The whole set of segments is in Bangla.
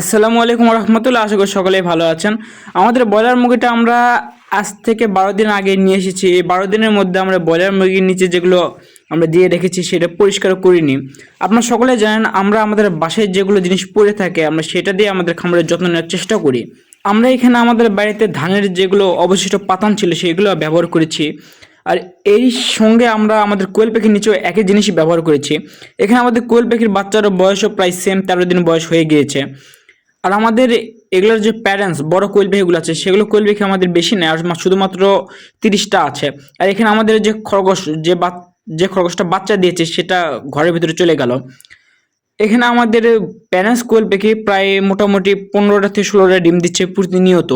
আসসালামু আলাইকুম রহমতুল্লাহ, আশা করি সকলেই ভালো আছেন। আমাদের ব্রয়লার মুরগিটা আমরা আজ থেকে বারো দিন আগে নিয়ে এসেছি। এই বারো দিনের মধ্যে আমরা ব্রয়লার মুরগির নিচে যেগুলো আমরা দিয়ে রেখেছি, সেটা পরিষ্কার করিনি। আপনারা সকলে জানেন, আমরা আমাদের বাসায় যেগুলো জিনিস পড়ে থাকে, আমরা সেটা দিয়ে আমাদের খামারের যত্ন নেওয়ার চেষ্টা করি। আমরা এখানে আমাদের বাড়িতে ধানের যেগুলো অবশিষ্ট পাতান ছিল, সেগুলো ব্যবহার করেছি। আর এই সঙ্গে আমরা আমাদের কোয়েল পাখির নিচেও একই জিনিসই ব্যবহার করেছি। এখানে আমাদের কোয়েল পাখির বাচ্চারও বয়সও প্রায় সেম তেরো দিন বয়স হয়ে গিয়েছে। আর আমাদের এগুলোর যে প্যারেন্টস বড় কোয়েল পাখিগুলো আছে, সেগুলো কোয়েল পাখি আমাদের বেশি নেই আর শুধুমাত্র তিরিশটা আছে। আর এখানে আমাদের যে খরগোশ, যে বাচ- যে খরগোশটা বাচ্চা দিয়েছে, সেটা ঘরের ভিতরে চলে গেল। এখানে আমাদের প্যারেন্টস কোয়েল পাখি প্রায় মোটামুটি পনেরোটা থেকে ষোলোটা ডিম দিচ্ছে প্রতিনিয়ত।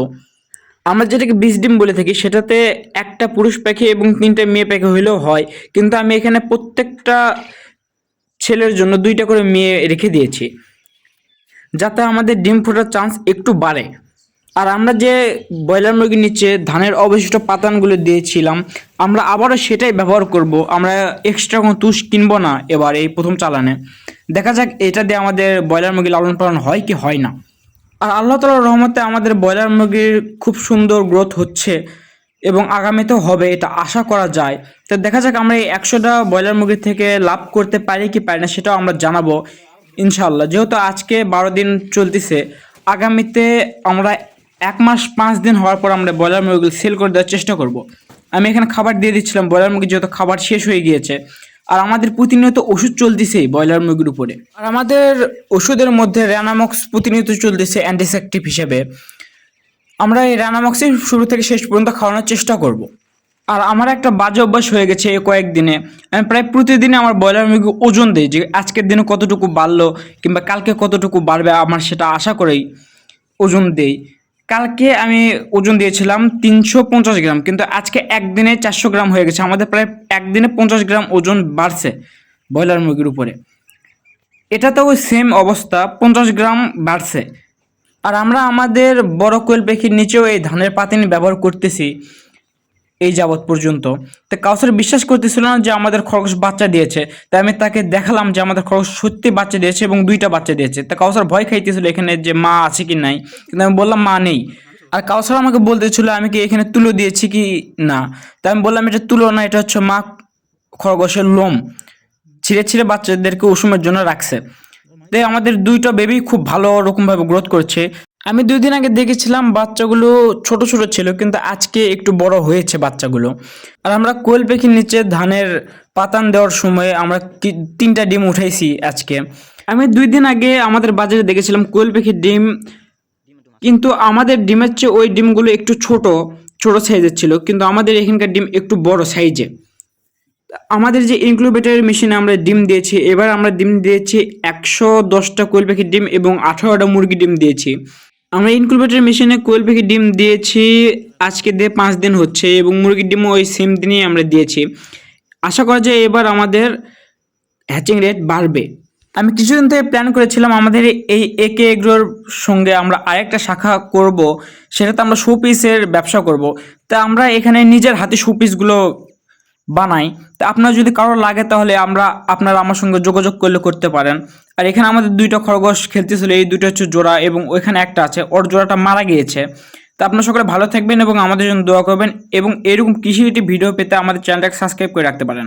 আমরা যেটাকে বীজ ডিম বলে থাকি, সেটাতে একটা পুরুষ পাখি এবং তিনটে মেয়ে পাখি হইলেও হয়। কিন্তু আমি এখানে প্রত্যেকটা ছেলের জন্য দুইটা করে মেয়ে রেখে দিয়েছি। যাতে আমাদের ডিম ফোটার চান্স একটু বাড়ে। আর আমরা যে ব্রয়লার মুরগির নিচে ধানের অবশিষ্ট পাতানগুলো দিয়েছিলাম, আমরা আবারও সেটাই ব্যবহার করব। আমরা এক্সট্রা কোনো তুষ কিনবো না এবার এই প্রথম চালানে। দেখা যাক, এটা দিয়ে আমাদের ব্রয়লার মুরগি লালন পালন হয় কি হয় না। আর আল্লাহ তালার রহমতে আমাদের ব্রয়লার মুরগির খুব সুন্দর গ্রোথ হচ্ছে এবং আগামীতেও হবে এটা আশা করা যায়। তো দেখা যাক আমরা এই একশোটা ব্রয়লার মুরগি থেকে লাভ করতে পারি কি পারি না সেটাও আমরা জানাব। ইনশাল্লাহ যেহেতু আজকে বারো দিন চলতেছে, আগামীতে আমরা এক মাস পাঁচ দিন হওয়ার পর আমরা ব্রয়লার মুরগি সেল করে দেওয়ার চেষ্টা করব। আমি এখানে খাবার দিয়ে দিচ্ছিলাম, ব্রয়লার মুরগি যেহেতু খাবার শেষ হয়ে গিয়েছে আর আমাদের প্রতিনিয়ত ওষুধ চলতেছেই ব্রয়লার মুরগির উপরে আর আমাদের ওষুধের মধ্যে র্যানামক্স প্রতিনিয়ত চলতেছে অ্যান্টিসেপটিভ হিসেবে আমরা এই র্যানামক্সই শুরু থেকে শেষ পর্যন্ত খাওয়ানোর চেষ্টা করব। আর আমার একটা বাজে অভ্যাস হয়ে গেছে এই কয়েকদিনে। আমি প্রায় প্রতিদিনে আমার ব্রয়লার মুরগি ওজন দিই যে আজকের দিনে কতটুকু বাড়লো কিংবা কালকে কতটুকু বাড়বে আমার সেটা আশা করেই ওজন দেই। কালকে আমি ওজন দিয়েছিলাম তিনশো পঞ্চাশ গ্রাম, কিন্তু আজকে একদিনে চারশো গ্রাম হয়ে গেছে। আমাদের প্রায় একদিনে পঞ্চাশ গ্রাম ওজন বাড়ছে ব্রয়লার মুরগির উপরে। এটাতেও সেম অবস্থা, পঞ্চাশ গ্রাম বাড়ছে। আর আমরা আমাদের বড় কোয়েল পাখির নিচেও এই ধানের পাতিনি ব্যবহার করতেছি। এই যাবৎ পর্যন্ত। তো কাউসার বিশ্বাস করতেছিল না যে আমাদের খরগোশ বাচ্চা দিয়েছে। তাই আমি তাকে দেখালাম যে আমাদের খরগোশ সত্যি বাচ্চা দিয়েছে এবং দুইটা বাচ্চা দিয়েছে। তা কাউসার ভয় খাইতেছিল এখানে যে মা আছে কি নাই। কিন্তু আমি বললাম, মা নেই। আর কাউসার আমাকে বলতেছিল, আমি কি এখানে তুলো দিয়েছি কি না? তাই আমি বললাম, এটা তুলো না, এটা হচ্ছে মা খরগোশের লোম। ছিঁড়ে ছিঁড়ে বাচ্চাদেরকে উষুমের জন্য রাখছে। তাই আমাদের দুইটা বেবি খুব ভালো রকমভাবে গ্রোথ করছে। আমি দুই দিন আগে দেখেছিলাম বাচ্চাগুলো ছোট ছোট ছিল, কিন্তু আজকে একটু বড় হয়েছে বাচ্চাগুলো। আর আমরা কোয়েল পাখির নিচে ধানের পাতান দেওয়ার সময় আমরা তিনটা ডিম উঠাইছি আজকে। আমি দুই দিন আগে আমাদের বাজারে দেখেছিলাম কোয়েল পাখির ডিম, কিন্তু আমাদের ডিমের চেয়ে ওই ডিমগুলো একটু ছোট ছোট সাইজের ছিল, কিন্তু আমাদের এখানকার ডিম একটু বড় সাইজে। আমাদের যে ইনক্লুবেটারের মেশিনে আমরা ডিম দিয়েছি, এবার আমরা ডিম দিয়েছি একশো দশটা কোয়েল পাখির ডিম এবং আঠারোটা মুরগি ডিম দিয়েছি। আমরা ইনক্লুবেটার মেশিনে কোয়েল পাখির ডিম দিয়েছি। আজকে দিয়ে পাঁচ দিন হচ্ছে এবং মুরগির ডিমও ওই সেম দিনেই আমরা দিয়েছি। আশা করা যায় এবার আমাদের হ্যাচিং রেট বাড়বে। আমি কিছুদিন থেকে প্ল্যান করেছিলাম আমাদের এই একে এগ্রোর সঙ্গে আমরা আরেকটা শাখা করব, সেটাতে আমরা শো পিসের ব্যবসা করব। তা আমরা এখানে নিজের হাতে শো পিসগুলো বানাই। তা আপনার যদি কারোর লাগে তাহলে আমরা আপনারা আমার সঙ্গে যোগাযোগ করলে করতে পারেন। আর এখানে আমাদের দুইটা খরগোশ খেলতেছিল, এই দুইটা হচ্ছে জোড়া এবং ওইখানে একটা আছে, ওর জোড়াটা মারা গিয়েছে। তা আপনার সকলে ভালো থাকবেন এবং আমাদের জন্য দোয়া করবেন এবং এরকম কৃষি ভিডিও পেতে আমাদের চ্যানেলটাকে সাবস্ক্রাইব করে রাখতে পারেন।